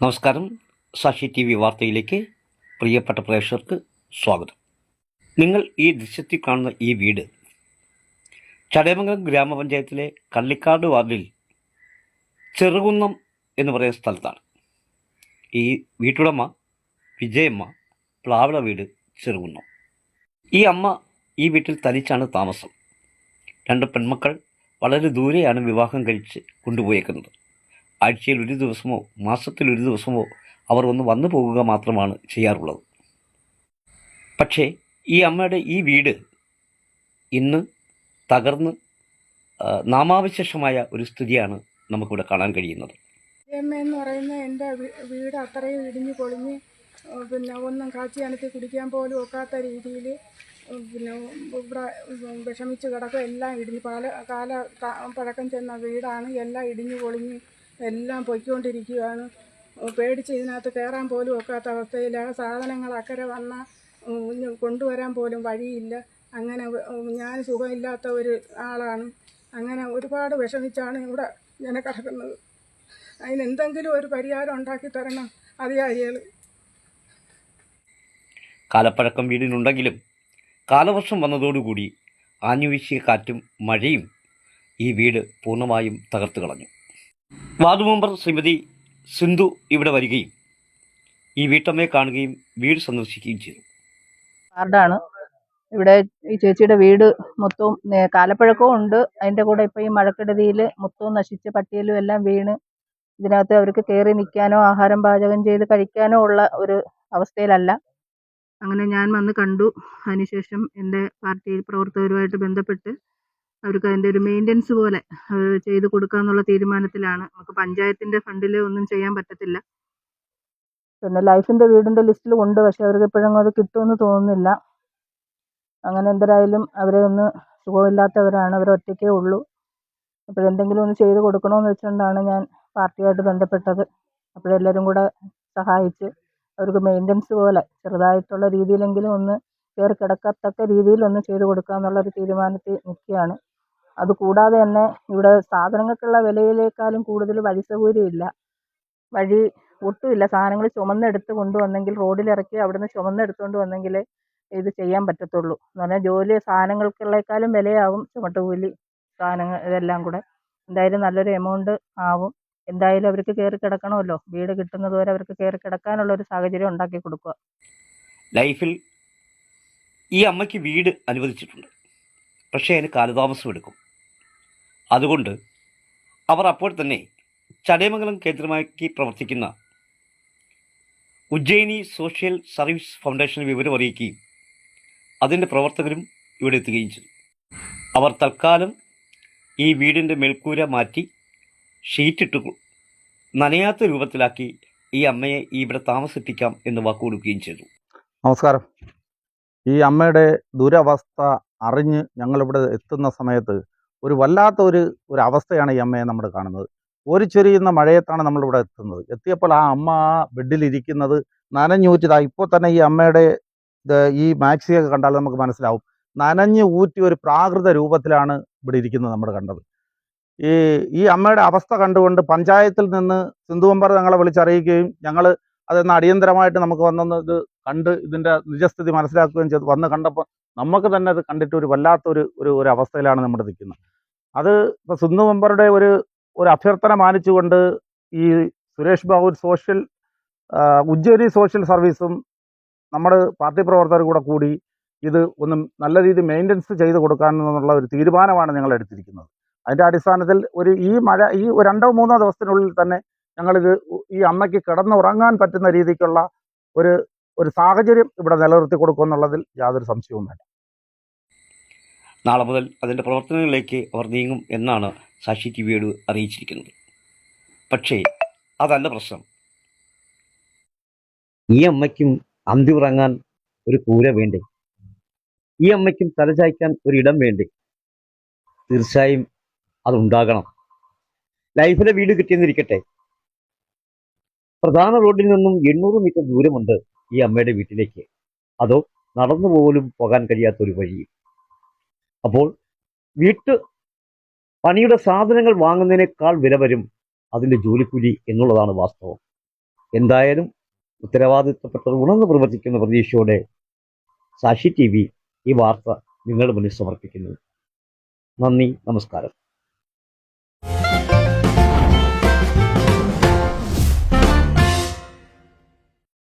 നമസ്കാരം. സാക്ഷി T V വാർത്തയിലേക്ക് പ്രിയപ്പെട്ട പ്രേക്ഷകർക്ക് സ്വാഗതം. നിങ്ങൾ ഈ ദൃശ്യത്തിൽ കാണുന്ന ഈ വീട് ചടയമംഗലം ഗ്രാമപഞ്ചായത്തിലെ കള്ളിക്കാട് വാർഡിൽ ചെറുകുന്നം എന്ന് പറയുന്ന സ്ഥലത്താണ്. ഈ വീട്ടുടമ വിജയമ്മ പ്ലാവിള വീട് ചെറുകുന്നം. ഈ അമ്മ ഈ വീട്ടിൽ തനിച്ചാണ് താമസം. രണ്ട് പെൺമക്കൾ വളരെ ദൂരെയാണ് വിവാഹം കഴിച്ച് കൊണ്ടുപോയേക്കുന്നത്. ആഴ്ചയിൽ ഒരു ദിവസമോ മാസത്തിൽ ഒരു ദിവസമോ അവർ ഒന്ന് വന്നു പോകുക മാത്രമാണ് ചെയ്യാറുള്ളത്. പക്ഷേ ഈ അമ്മയുടെ ഈ വീട് ഇന്ന് തകർന്ന് നാമാവശേഷമായ ഒരു സ്ഥിതിയാണ് നമുക്കിവിടെ കാണാൻ കഴിയുന്നത്. എന്ന് പറയുന്ന എന്റെ വീട് അത്രയും ഇടിഞ്ഞു പൊളിഞ്ഞ് പിന്നെ ഒന്നും കാച്ചി കുടിക്കാൻ പോലും ഒക്കാത്ത രീതിയിൽ പിന്നെ ഇവിടെ വിഷമിച്ച് കിടക്കും എല്ലാം ഇടിഞ്ഞ് പാല കാല പഴക്കം ചെന്ന വീടാണ് എല്ലാം ഇടിഞ്ഞു പൊളിഞ്ഞ് എല്ലാം പൊയ്ക്കൊണ്ടിരിക്കുകയാണ്. പേടിച്ച് ഇതിനകത്ത് കയറാൻ പോലും ഒക്കാത്ത അവസ്ഥയിലാണ് സാധനങ്ങൾ അക്കരെ വന്നാൽ കൊണ്ടുവരാൻ പോലും വഴിയില്ല. അങ്ങനെ ഞാൻ സുഖമില്ലാത്ത ഒരു ആളാണ്. അങ്ങനെ ഒരുപാട് വിഷമിച്ചാണ് ഇവിടെ ഞാൻ കിടക്കുന്നത്. അതിനെന്തെങ്കിലും ഒരു പരിഹാരം ഉണ്ടാക്കി തരണം അധികാരികൾ കാലപ്പഴക്കം വീടിനുണ്ടെങ്കിലും കാലവർഷം വന്നതോടുകൂടി ആഞ്ഞുവീശിയ കാറ്റും മഴയും ഈ വീട് പൂർണമായും തകർത്ത് കളഞ്ഞു. വാർഡ് മെമ്പർ ശ്രീമതി സിന്ധു ഇവിടെ വരികയും ഈ വീട്ടമ്മയെ കാണുകയും വീട് സന്ദർശിക്കുകയും ചെയ്തു. വാർഡാണ് ഇവിടെ ഈ ചേച്ചിയുടെ വീട് മൊത്തവും കാലപ്പഴക്കവും ഉണ്ട്. അതിന്റെ കൂടെ ഇപ്പോൾ ഈ മഴക്കെടുതിയിൽ മൊത്തവും നശിച്ച് പട്ടിയലും എല്ലാം വീണ് ഇതിനകത്ത് അവർക്ക് കയറി നിൽക്കാനോ ആഹാരം പാചകം ചെയ്ത് കഴിക്കാനോ ഉള്ള ഒരു അവസ്ഥയിലല്ല. അങ്ങനെ ഞാൻ വന്ന് കണ്ടു. അതിനുശേഷം എന്റെ പാർട്ടി പ്രവർത്തകരുമായിട്ട് ബന്ധപ്പെട്ട് അവർക്ക് അതിന്റെ ഒരു മെയിന്റനൻസ് പോലെ ചെയ്ത് കൊടുക്കാന്നുള്ള തീരുമാനത്തിലാണ്. നമുക്ക് പഞ്ചായത്തിന്റെ ഫണ്ടിൽ ഒന്നും ചെയ്യാൻ പറ്റത്തില്ല. പിന്നെ ലൈഫിന്റെ വീടിന്റെ ലിസ്റ്റിൽ ഉണ്ട്. പക്ഷെ അവർക്ക് ഇപ്പോഴൊന്നും അത് കിട്ടുമെന്ന് തോന്നുന്നില്ല. അങ്ങനെ എന്തായാലും അവരെ ഒന്ന് സുഖമില്ലാത്തവരാണ്. അവർ ഒറ്റയ്ക്കേ ഉള്ളൂ. അപ്പോഴെന്തെങ്കിലും ഒന്ന് ചെയ്ത് കൊടുക്കണമെന്ന് വെച്ചുകൊണ്ടാണ് ഞാൻ പാർട്ടിയായിട്ട് ബന്ധപ്പെട്ടത്. അപ്പോഴെല്ലാവരും കൂടെ സഹായിച്ച് അവർക്ക് മെയിന്റനൻസ് പോലെ ചെറുതായിട്ടുള്ള രീതിയിലെങ്കിലും ഒന്ന് കയറി കിടക്കത്തക്ക രീതിയിൽ ഒന്ന് ചെയ്ത് കൊടുക്കുക ഒരു തീരുമാനത്തിൽ നിൽക്കുകയാണ്. അത് കൂടാതെ തന്നെ ഇവിടെ സാധനങ്ങൾക്കുള്ള വിലയിലേക്കാളും കൂടുതൽ വഴി സൗകര്യം ഇല്ല വഴി ഒട്ടുമില്ല. സാധനങ്ങൾ ചുമന്നെടുത്ത് കൊണ്ടുവന്നെങ്കിൽ റോഡിലിറക്കി അവിടുന്ന് ചുമന്നെടുത്തുകൊണ്ട് വന്നെങ്കിൽ ഇത് ചെയ്യാൻ പറ്റത്തുള്ളൂ. എന്ന് പറഞ്ഞാൽ ജോലി സാധനങ്ങൾക്കുള്ളേക്കാളും വിലയാവും ചുമട്ടുകൂലി സാധനങ്ങൾ ഇതെല്ലാം കൂടെ. എന്തായാലും നല്ലൊരു എമൗണ്ട് ആവും. എന്തായാലും അവർക്ക് കയറി കിടക്കണമല്ലോ. വീട് കിട്ടുന്നത് വരെ അവർക്ക് കയറി കിടക്കാനുള്ള ഒരു സാഹചര്യം ഉണ്ടാക്കി കൊടുക്കുക. ലൈഫിൽ ഈ അമ്മയ്ക്ക് വീട് അനുവദിച്ചിട്ടുണ്ട്. പക്ഷേ അതിന് കാലതാമസം എടുക്കും. അതുകൊണ്ട് അവർ അപ്പോൾ തന്നെ ചടയമംഗലം കേന്ദ്രമാക്കി പ്രവർത്തിക്കുന്ന ഉജ്ജയിനി സോഷ്യൽ സർവീസ് ഫൗണ്ടേഷന് വിവരം അറിയിക്കുകയും അതിന്റെ പ്രവർത്തകരും ഇവിടെ എത്തുകയും ചെയ്തു. അവർ തൽക്കാലം ഈ വീടിന്റെ മേൽക്കൂര മാറ്റി ഷീറ്റിട്ട് നനയാത്ത രൂപത്തിലാക്കി ഈ അമ്മയെ ഇവിടെ താമസിപ്പിക്കാം എന്ന് വാക്കുകൊടുക്കുകയും ചെയ്തു. നമസ്കാരം. ഈ അമ്മയുടെ ദുരവസ്ഥ അറിഞ്ഞ് ഞങ്ങളിവിടെ എത്തുന്ന സമയത്ത് ഒരു വല്ലാത്ത ഒരു ഒരു അവസ്ഥയാണ് ഈ അമ്മയെ നമ്മൾ കാണുന്നത്. ഒരു ചൊരിയുന്ന മഴയത്താണ് നമ്മളിവിടെ എത്തുന്നത്. എത്തിയപ്പോൾ ആ അമ്മ ആ ബെഡിലിരിക്കുന്നത് നനഞ്ഞൂറ്റിതാ ഇപ്പോൾ തന്നെ ഈ അമ്മയുടെ ഈ മാക്സിയൊക്കെ കണ്ടാൽ നമുക്ക് മനസ്സിലാവും. നനഞ്ഞു ഊറ്റി ഒരു പ്രാകൃത രൂപത്തിലാണ് ഇവിടെ ഇരിക്കുന്നത് നമ്മൾ കണ്ടത്. ഈ ഈ അമ്മയുടെ അവസ്ഥ കണ്ടുകൊണ്ട് പഞ്ചായത്തിൽ നിന്ന് സിന്ധുവമ്പർ ഞങ്ങളെ വിളിച്ചറിയിക്കുകയും ഞങ്ങൾ അതെന്ന് അടിയന്തരമായിട്ട് നമുക്ക് വന്നത് ഇത് കണ്ട് ഇതിന്റെ നിജസ്ഥിതി മനസ്സിലാക്കുകയും ചെയ്ത്. വന്ന് കണ്ടപ്പോൾ നമുക്ക് തന്നെ അത് കണ്ടിട്ട് ഒരു വല്ലാത്തൊരു ഒരു ഒരു അവസ്ഥയിലാണ് നമ്മൾ നിൽക്കുന്നത്. അത് ഇപ്പോൾ സിന്ധു മെമ്പറുടെ ഒരു ഒരു അഭ്യർത്ഥന മാനിച്ചുകൊണ്ട് ഈ സുരേഷ് ബാബു സോഷ്യൽ ഉജ്ജേരി സോഷ്യൽ സർവീസും നമ്മുടെ പാർട്ടി പ്രവർത്തകർ കൂടെ കൂടി ഇത് ഒന്ന് നല്ല രീതിയിൽ മെയിന്റനൻസ് ചെയ്ത് കൊടുക്കാനെന്നുള്ള ഒരു തീരുമാനമാണ് ഞങ്ങൾ എടുത്തിരിക്കുന്നത്. അതിന്റെ അടിസ്ഥാനത്തിൽ ഒരു ഈ മഴ ഈ രണ്ടോ മൂന്നോ ദിവസത്തിനുള്ളിൽ തന്നെ ഞങ്ങളിത് ഈ അമ്മയ്ക്ക് കിടന്നുറങ്ങാൻ പറ്റുന്ന രീതിക്കുള്ള ഒരു ഒരു സാഹചര്യം ഇവിടെ നിലനിർത്തി കൊടുക്കുമെന്നുള്ളതിൽ യാതൊരു സംശയവും വേണ്ട നാളെ മുതൽ അതിന്റെ പ്രവർത്തനങ്ങളിലേക്ക് അവർ നീങ്ങും എന്നാണ് സാക്ഷി ടി വിയോട് അറിയിച്ചിരിക്കുന്നത്. പക്ഷേ അതല്ല പ്രശ്നം. ഈ അമ്മയ്ക്കും അന്തി ഉറങ്ങാൻ ഒരു കൂര വേണ്ടേ? ഈ അമ്മയ്ക്കും തലചായ്ക്കാൻ ഒരിടം വേണ്ടേ? തീർച്ചയായും അതുണ്ടാകണം. ലൈഫിലെ വീട് കിട്ടിയെന്നിരിക്കട്ടെ. പ്രധാന റോഡിൽ നിന്നും എണ്ണൂറ് മീറ്റർ ദൂരമുണ്ട് ഈ അമ്മയുടെ വീട്ടിലേക്ക്. അതോ നടന്നു പോലും പോകാൻ കഴിയാത്ത ഒരു വഴിയും അപ്പോൾ വീട്ട് പണിയുടെ സാധനങ്ങൾ വാങ്ങുന്നതിനേക്കാൾ വില വരും അതിന്റെ ജോലിക്കൂലി എന്നുള്ളതാണ് വാസ്തവം. എന്തായാലും ഉത്തരവാദിത്തപ്പെട്ടവർ ഉണർന്ന് പ്രവർത്തിക്കുന്ന പ്രതീക്ഷയോടെ സാക്ഷി ടി വി ഈ വാർത്ത നിങ്ങളുടെ മുന്നിൽ സമർപ്പിക്കുന്നു. നന്ദി നമസ്കാരം.